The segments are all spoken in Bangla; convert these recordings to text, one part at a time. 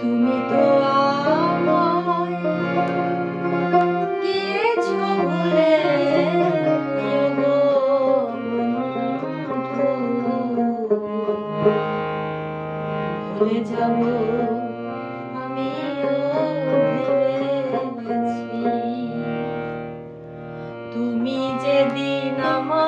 তুমি তো আমায় গিয়েছো আমিও তুমি যেদিন আমার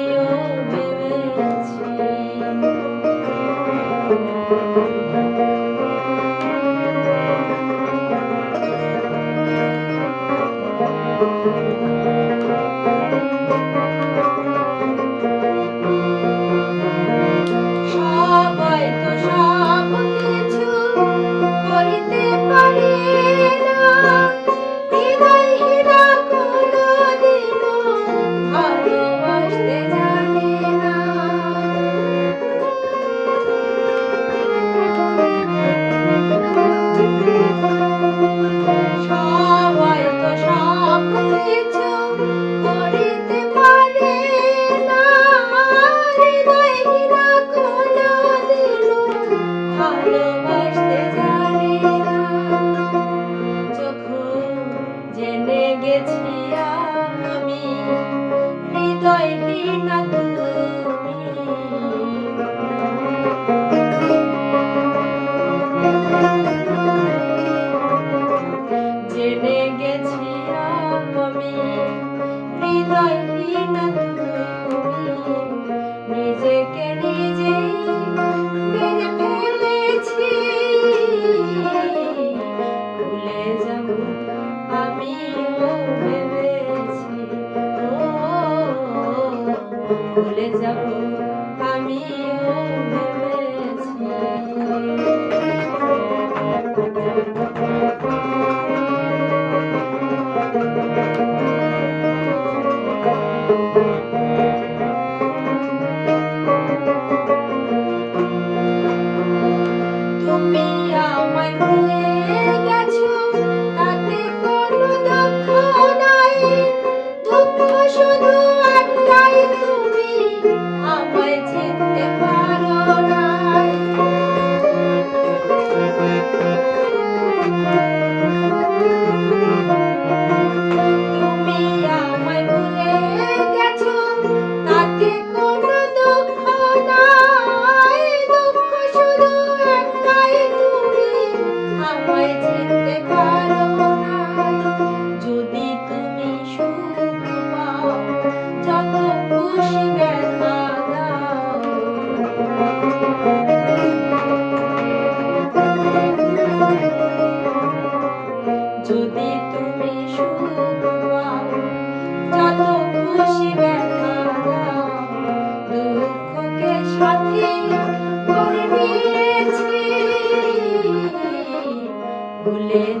করেছি আমি। হৃদয় ঘৃণা তুমি যাব আমি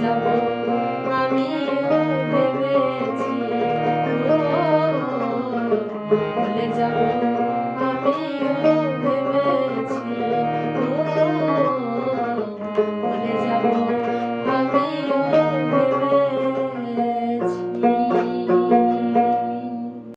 যাব আমিও